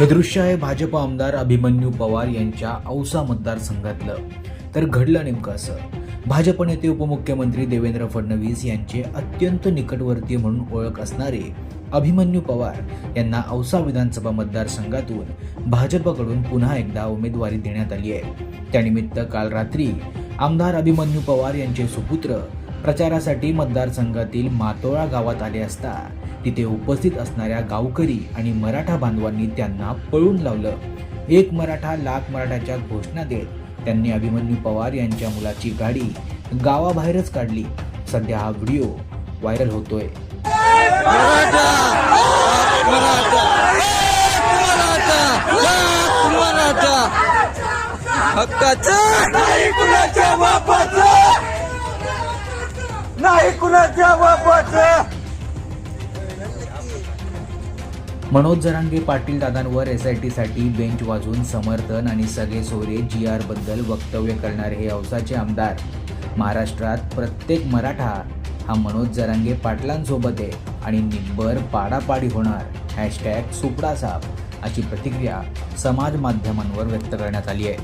हे दृश्य आहे भाजप आमदार अभिमन्यू पवार यांच्या औसा मतदारसंघातलं. तर घडलं नेमकं असं. भाजप नेते उपमुख्यमंत्री देवेंद्र फडणवीस यांचे अत्यंत निकटवर्तीय म्हणून ओळख असणारे अभिमन्यू पवार यांना औसा विधानसभा मतदारसंघातून भाजपकडून पुन्हा एकदा उमेदवारी देण्यात आली आहे. त्यानिमित्त काल रात्री आमदार अभिमन्यू पवार यांचे सुपुत्र प्रचारासाठी मतदारसंघातील मातोळा गावात आले असता तिथे उपस्थित असणाऱ्या गावकरी आणि मराठा बांधवांनी त्यांना पळून लावलं. एक मराठा लाख मराठाच्या घोषणा देत त्यांनी अभिमन्यू पवार यांच्या मुलाची गाडी गावाबाहेरच काढली. सध्या हा व्हिडिओ व्हायरल होतोय. हक्काचा नाही कुणाच्या मनोज जरांगे पाटील दादांवर एस आय टीसाठी बेंच वाजून समर्थन आणि सगळे सोरे जी आरबद्दल वक्तव्य करणारे हे औसाचे आमदार. महाराष्ट्रात प्रत्येक मराठा हा मनोज जरांगे पाटलांसोबत आहे आणि निब्बर पाडापाडी होणार. हॅशटॅग सुपडा साप अशी प्रतिक्रिया समाज माध्यमांवर व्यक्त करण्यात आली आहे.